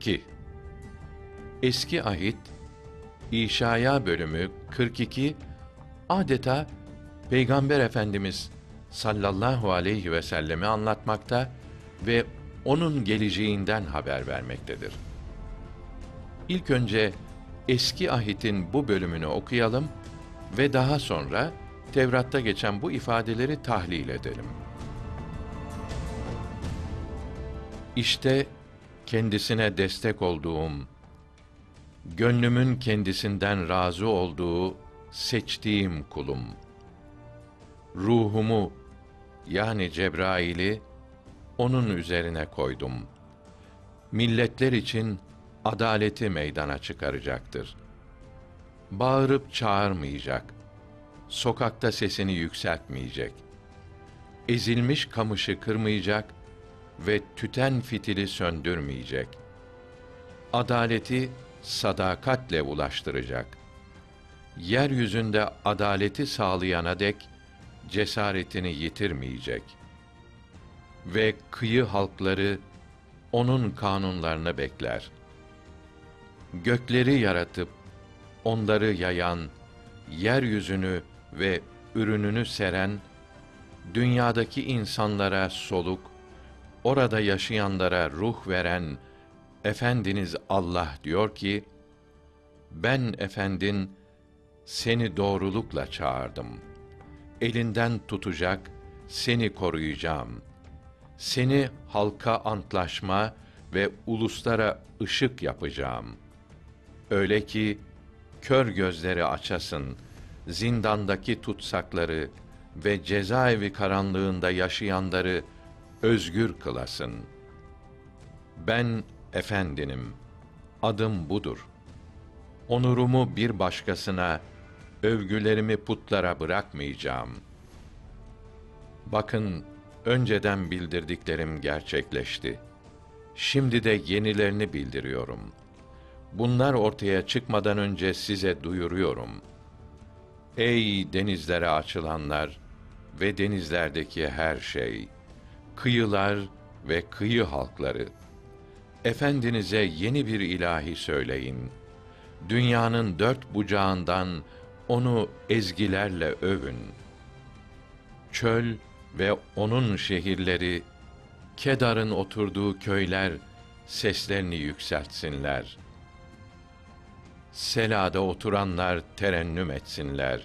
2. Eski Ahit İşaya bölümü 42 adeta Peygamber Efendimiz sallallahu aleyhi ve sellemi anlatmakta ve onun geleceğinden haber vermektedir. İlk önce Eski Ahit'in bu bölümünü okuyalım ve daha sonra Tevrat'ta geçen bu ifadeleri tahlil edelim. İşte kendisine destek olduğum, gönlümün kendisinden razı olduğu seçtiğim kulum. Ruhumu yani Cebrail'i onun üzerine koydum. Milletler için adaleti meydana çıkaracaktır. Bağırıp çağırmayacak. Sokakta sesini yükseltmeyecek. Ezilmiş kamışı kırmayacak ve tüten fitili söndürmeyecek. Adaleti sadakatle ulaştıracak. Yeryüzünde adaleti sağlayana dek cesaretini yitirmeyecek. Ve kıyı halkları onun kanunlarını bekler. Gökleri yaratıp onları yayan, yeryüzünü ve ürününü seren, dünyadaki insanlara soluk, orada yaşayanlara ruh veren Efendiniz Allah diyor ki, ben efendin seni doğrulukla çağırdım. Elinden tutacak, seni koruyacağım. Seni halka antlaşma ve uluslara ışık yapacağım. Öyle ki kör gözleri açasın, zindandaki tutsakları ve cezaevi karanlığında yaşayanları özgür kılasın. Ben efendinim, adım budur. Onurumu bir başkasına, övgülerimi putlara bırakmayacağım. Bakın, önceden bildirdiklerim gerçekleşti. Şimdi de yenilerini bildiriyorum. Bunlar ortaya çıkmadan önce size duyuruyorum. Ey denizlere açılanlar ve denizlerdeki her şey! Kıyılar ve kıyı halkları, Efendinize yeni bir ilahi söyleyin. Dünyanın dört bucağından onu ezgilerle övün. Çöl ve onun şehirleri, Kedar'ın oturduğu köyler seslerini yükseltsinler. Selada oturanlar terennüm etsinler.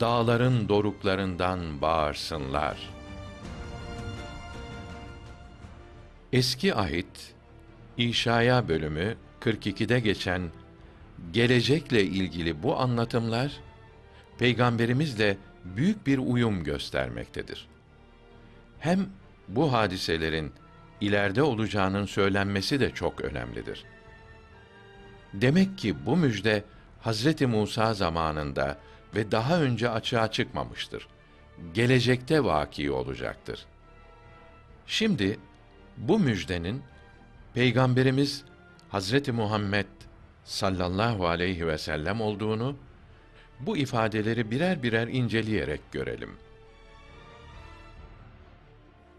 Dağların doruklarından bağırsınlar.'' Eski Ahit İşaya bölümü 42'de geçen gelecekle ilgili bu anlatımlar peygamberimizle büyük bir uyum göstermektedir. Hem bu hadiselerin ileride olacağının söylenmesi de çok önemlidir. Demek ki bu müjde Hazreti Musa zamanında ve daha önce açığa çıkmamıştır. Gelecekte vaki olacaktır. Şimdi bu müjdenin Peygamberimiz Hazreti Muhammed sallallahu aleyhi ve sellem olduğunu bu ifadeleri birer birer inceleyerek görelim.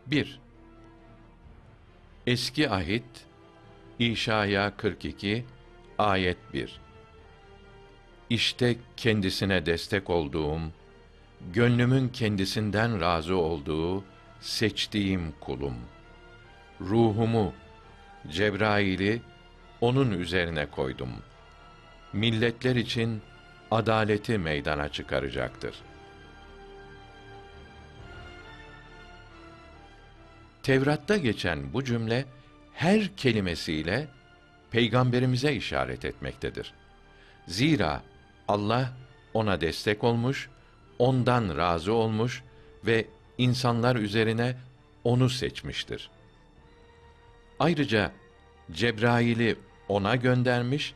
1. Eski Ahit İşaya 42 ayet 1 İşte kendisine destek olduğum, gönlümün kendisinden razı olduğu seçtiğim kulum.'' Ruhumu, Cebrail'i onun üzerine koydum. Milletler için adaleti meydana çıkaracaktır. Tevrat'ta geçen bu cümle her kelimesiyle peygamberimize işaret etmektedir. Zira Allah ona destek olmuş, ondan razı olmuş ve insanlar üzerine onu seçmiştir. Ayrıca Cebrail'i ona göndermiş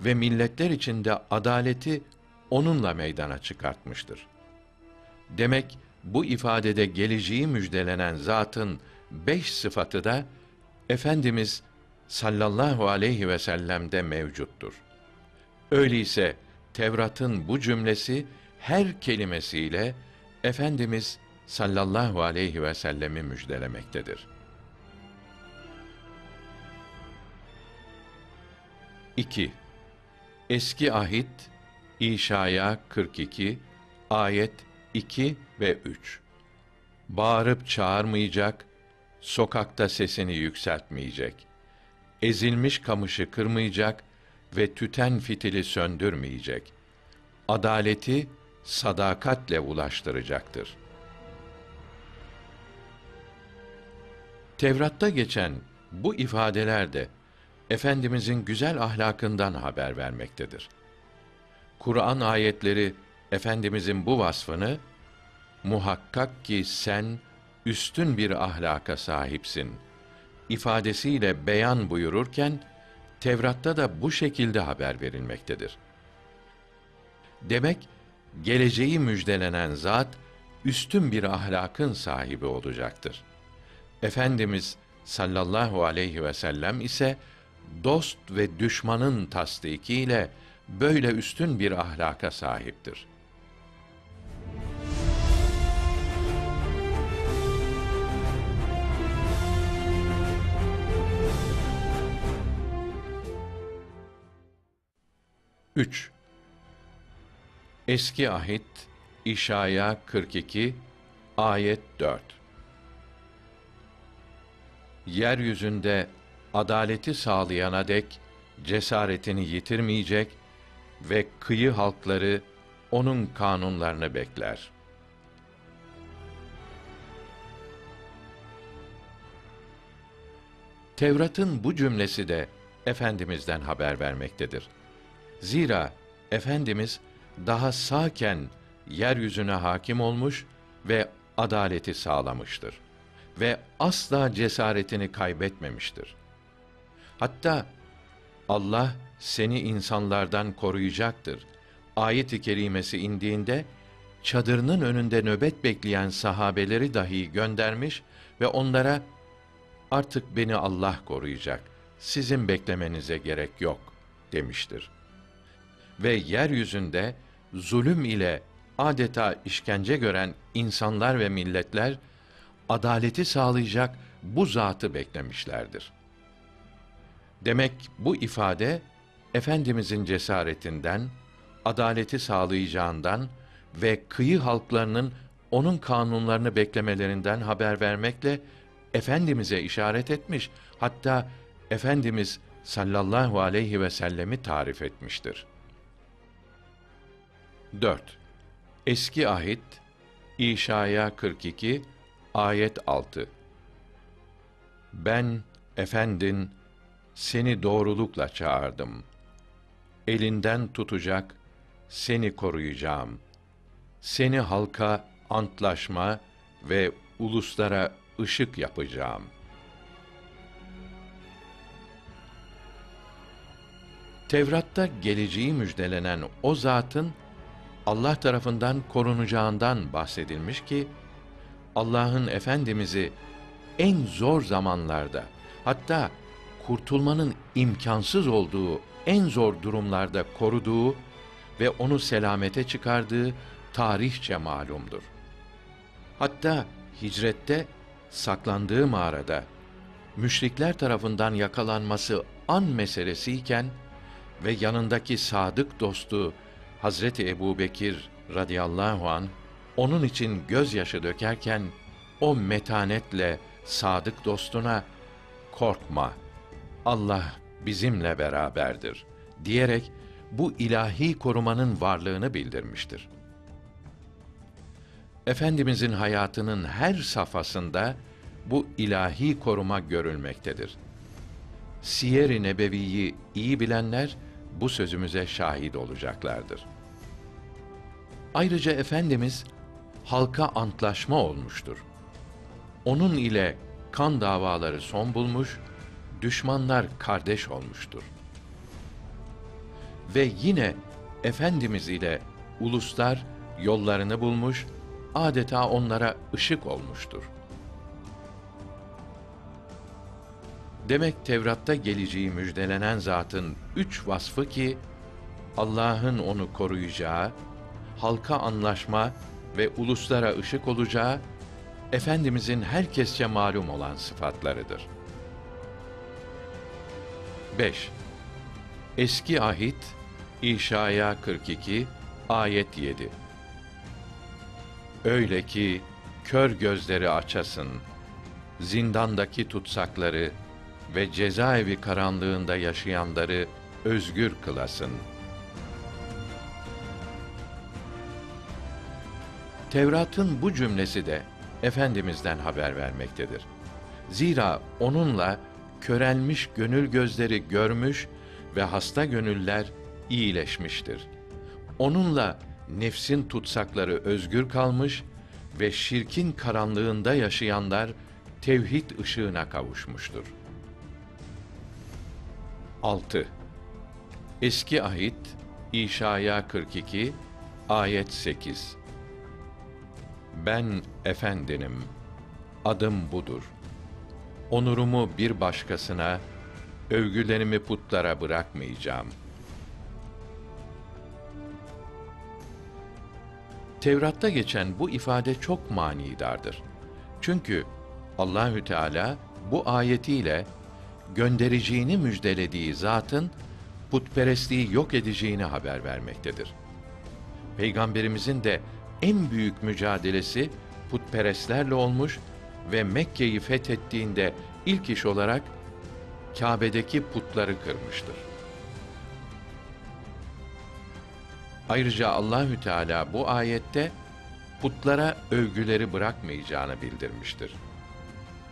ve milletler içinde adaleti onunla meydana çıkartmıştır. Demek bu ifadede geleceği müjdelenen zatın beş sıfatı da Efendimiz sallallahu aleyhi ve sellem'de mevcuttur. Öyleyse Tevrat'ın bu cümlesi her kelimesiyle Efendimiz sallallahu aleyhi ve sellemi müjdelemektedir. 2. Eski Ahit İşaya 42 ayet 2 ve 3. Bağırıp çağırmayacak, sokakta sesini yükseltmeyecek. Ezilmiş kamışı kırmayacak ve tüten fitili söndürmeyecek. Adaleti sadakatle ulaştıracaktır. Tevrat'ta geçen bu ifadeler de efendimizin güzel ahlakından haber vermektedir. Kur'an ayetleri efendimizin bu vasfını muhakkak ki sen üstün bir ahlaka sahipsin ifadesiyle beyan buyururken Tevrat'ta da bu şekilde haber verilmektedir. Demek geleceği müjdelenen zat üstün bir ahlakın sahibi olacaktır. Efendimiz sallallahu aleyhi ve sellem ise dost ve düşmanın tasdikiyle böyle üstün bir ahlaka sahiptir. Üç. Eski Ahit İşaya 42 ayet 4 Yeryüzünde adaleti sağlayana dek cesaretini yitirmeyecek ve kıyı halkları onun kanunlarını bekler. Tevrat'ın bu cümlesi de efendimizden haber vermektedir. Zira efendimiz daha sağken yeryüzüne hakim olmuş ve adaleti sağlamıştır ve asla cesaretini kaybetmemiştir. Hatta Allah seni insanlardan koruyacaktır. Ayet-i kerimesi indiğinde çadırının önünde nöbet bekleyen sahabeleri dahi göndermiş ve onlara artık beni Allah koruyacak. Sizin beklemenize gerek yok demiştir. Ve yeryüzünde zulüm ile adeta işkence gören insanlar ve milletler adaleti sağlayacak bu zatı beklemişlerdir. Demek bu ifade efendimizin cesaretinden, adaleti sağlayacağından ve kıyı halklarının onun kanunlarını beklemelerinden haber vermekle efendimize işaret etmiş. Hatta efendimiz sallallahu aleyhi ve sellemi tarif etmiştir. 4. Eski Ahit İşaya 42 ayet 6 Ben efendin seni doğrulukla çağırdım. Elinden tutacak, seni koruyacağım. Seni halka antlaşma ve uluslara ışık yapacağım. Tevrat'ta geleceği müjdelenen o zatın Allah tarafından korunacağından bahsedilmiş ki Allah'ın efendimizi en zor zamanlarda hatta kurtulmanın imkansız olduğu en zor durumlarda koruduğu ve onu selamete çıkardığı tarihçe malumdur. Hatta hicrette saklandığı mağarada müşrikler tarafından yakalanması an meselesiyken ve yanındaki sadık dostu Hazreti Ebubekir radıyallahu an onun için gözyaşı dökerken o metanetle sadık dostuna korkma Allah bizimle beraberdir diyerek bu ilahi korumanın varlığını bildirmiştir. Efendimizin hayatının her safhasında bu ilahi koruma görülmektedir. Siyer-i Nebevi'yi iyi bilenler bu sözümüze şahit olacaklardır. Ayrıca efendimiz halka antlaşma olmuştur. Onun ile kan davaları son bulmuş, düşmanlar kardeş olmuştur. Ve yine efendimiz ile uluslar yollarını bulmuş, adeta onlara ışık olmuştur. Demek Tevrat'ta geleceği müjdelenen zatın üç vasfı ki Allah'ın onu koruyacağı, halka anlaşma ve uluslara ışık olacağı efendimizin herkesçe malum olan sıfatlarıdır. 5. Eski Ahit İşaya 42 ayet 7 Öyle ki kör gözleri açasın, zindandaki tutsakları ve cezaevi karanlığında yaşayanları özgür kılasın. Tevrat'ın bu cümlesi de Efendimiz'den haber vermektedir. Zira onunla körelmiş gönül gözleri görmüş ve hasta gönüller iyileşmiştir. Onunla nefsin tutsakları özgür kalmış ve şirkin karanlığında yaşayanlar tevhid ışığına kavuşmuştur. 6. Eski Ahit İşaya 42 ayet 8 Ben efendinim, adım budur. Onurumu bir başkasına, övgülerimi putlara bırakmayacağım. Tevrat'ta geçen bu ifade çok manidardır. Çünkü Allahü Teala bu ayetiyle göndereceğini müjdelediği zatın putperestliği yok edeceğini haber vermektedir. Peygamberimizin de en büyük mücadelesi putperestlerle olmuş ve Mekke'yi fethettiğinde ilk iş olarak Kâbe'deki putları kırmıştır. Ayrıca Allahü Teala bu ayette putlara övgüleri bırakmayacağını bildirmiştir.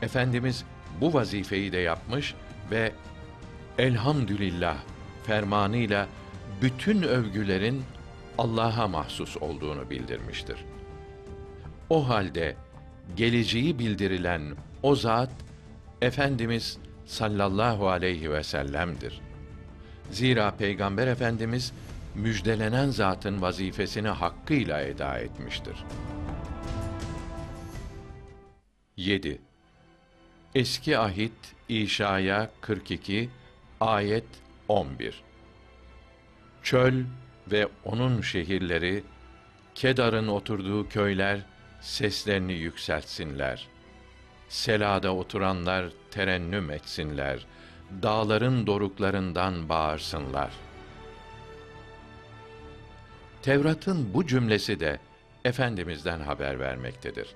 Efendimiz bu vazifeyi de yapmış ve elhamdülillah fermanıyla bütün övgülerin Allah'a mahsus olduğunu bildirmiştir. O halde geleceği bildirilen o zat Efendimiz sallallahu aleyhi ve sellem'dir. Zira Peygamber Efendimiz müjdelenen zatın vazifesini hakkıyla eda etmiştir. 7. Eski Ahit İşaya 42 ayet 11 Çöl ve onun şehirleri, Kedar'ın oturduğu köyler seslerini yükseltsinler. Selada oturanlar terennüm etsinler. Dağların doruklarından bağırsınlar. Tevrat'ın bu cümlesi de Efendimiz'den haber vermektedir.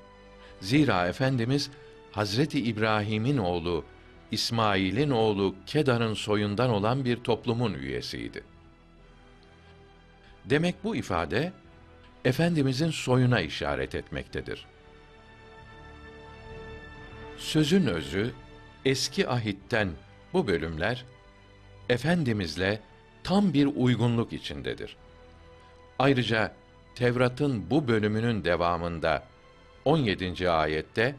Zira Efendimiz Hazreti İbrahim'in oğlu İsmail'in oğlu Kedar'ın soyundan olan bir toplumun üyesiydi. Demek bu ifade Efendimizin soyuna işaret etmektedir. Sözün özü eski ahitten bu bölümler Efendimizle tam bir uygunluk içindedir. Ayrıca Tevrat'ın bu bölümünün devamında 17. ayette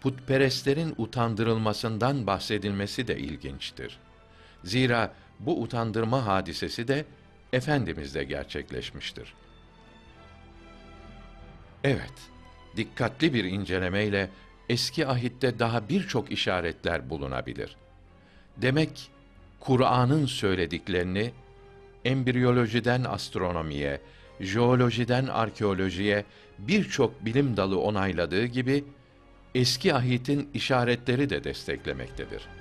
putperestlerin utandırılmasından bahsedilmesi de ilginçtir. Zira bu utandırma hadisesi de Efendimiz'de gerçekleşmiştir. Evet, dikkatli bir incelemeyle eski ahitte daha birçok işaretler bulunabilir. Demek Kur'an'ın söylediklerini embriyolojiden astronomiye, jeolojiden arkeolojiye birçok bilim dalı onayladığı gibi eski ahitin işaretleri de desteklemektedir.